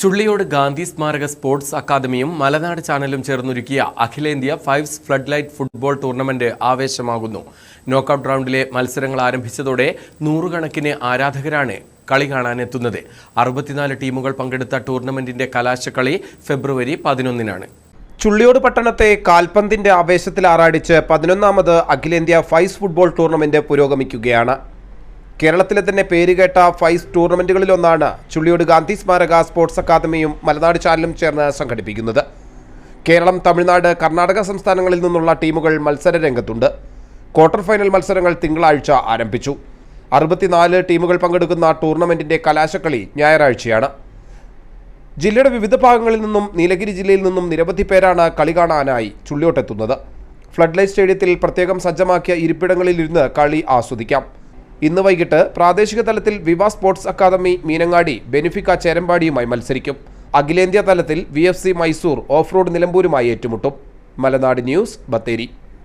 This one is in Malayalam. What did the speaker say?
ചുള്ളിയോട് ഗാന്ധി സ്മാരക സ്പോർട്സ് അക്കാദമിയും മലനാട് ചാനലും ചേർന്നൊരുക്കിയ അഖിലേന്ത്യാ fives flood light football tournament ആവേശമാകുന്നു. Knockout റൗണ്ടിലെ മത്സരങ്ങൾ ആരംഭിച്ചതോടെ നൂറുകണക്കിന് ആരാധകരാണ് കളി കാണാനെത്തുന്നത്. അറുപത്തിനാല് ടീമുകൾ പങ്കെടുത്ത ടൂർണമെന്റിന്റെ കലാശക്കളി ഫെബ്രുവരി പതിനൊന്നിനാണ്. ചുള്ളിയോട് പട്ടണത്തെ കാൽപന്തിന്റെ ആവേശത്തിൽ ആറാടിച്ച് പതിനൊന്നാമത് അഖിലേന്ത്യാ ഫൈവ്സ് ഫുട്ബോൾ ടൂർണമെന്റ് പുരോഗമിക്കുകയാണ്. കേരളത്തിലെ തന്നെ പേരുകേട്ട ഫൈസ് ടൂർണമെന്റുകളിലൊന്നാണ് ചുള്ളിയോട് ഗാന്ധി സ്മാരക സ്പോർട്സ് അക്കാദമിയും മലനാട് ചാനലും ചേർന്ന് സംഘടിപ്പിക്കുന്നത്. കേരളം തമിഴ്നാട് കർണാടക സംസ്ഥാനങ്ങളിൽ നിന്നുള്ള ടീമുകൾ മത്സര രംഗത്തുണ്ട്. ക്വാർട്ടർ ഫൈനൽ മത്സരങ്ങൾ തിങ്കളാഴ്ച ആരംഭിച്ചു. അറുപത്തിനാല് ടീമുകൾ പങ്കെടുക്കുന്ന ടൂർണമെന്റിന്റെ കലാശക്കളി ഞായറാഴ്ചയാണ്. ജില്ലയുടെ വിവിധ ഭാഗങ്ങളിൽ നിന്നും നീലഗിരി ജില്ലയിൽ നിന്നും നിരവധി പേരാണ് കളി കാണാനായി ചുള്ളിയോട്ടെത്തുന്നത്. ഫ്ലഡ് ലൈറ്റ് സ്റ്റേഡിയത്തിൽ പ്രത്യേകം സജ്ജമാക്കിയ ഇരിപ്പിടങ്ങളിലിരുന്ന് കളി ആസ്വദിക്കാം. ഇന്ന് വൈകിട്ട് പ്രാദേശിക തലത്തിൽ Viva sports academy Meenangadi Benfica ചേരമ്പാടിയുമായി മത്സരിക്കും. അഖിലേന്ത്യാ തലത്തിൽ വി മൈസൂർ ഓഫ് റോഡ് നിലമ്പൂരുമായി ഏറ്റുമുട്ടും. മലനാട് ന്യൂസ് ബത്തേരി.